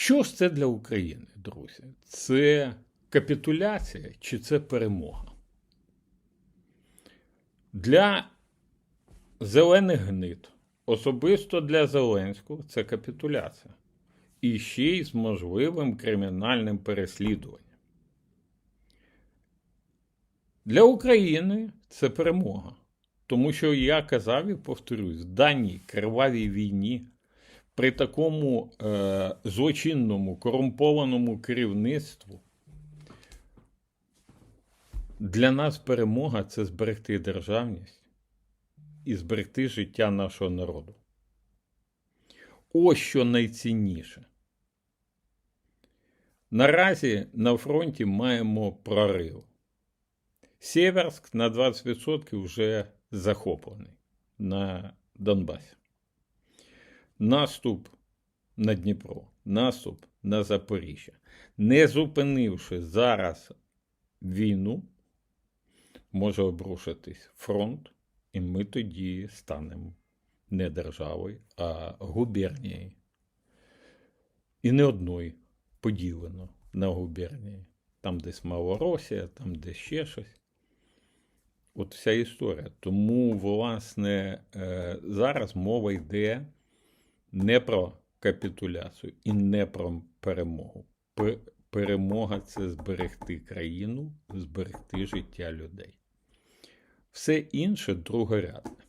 Що ж це для України, друзі? Це капітуляція чи це перемога? Для зелених гнид, особисто для Зеленського, це капітуляція. І ще й з можливим кримінальним переслідуванням. Для України це перемога. Тому що я казав і повторюсь, в даній кривавій війні при такому е, злочинному, корумпованому керівництву для нас перемога це зберегти державність і зберегти життя нашого народу. Ось що найцінніше. Наразі на фронті маємо прорив. Сєверськ на 20% вже захоплений на Донбасі. Наступ на Дніпро, наступ на Запоріжжя. Не зупинивши зараз війну, може обрушитись фронт, і ми тоді станемо не державою, а губернією. І не одною поділено на губернії. Там десь Малоросія, там десь ще щось. От вся історія. Тому, власне, е, зараз мова йде не про капітуляцію і не про перемогу. Перемога це зберегти країну, зберегти життя людей. Все інше другорядне.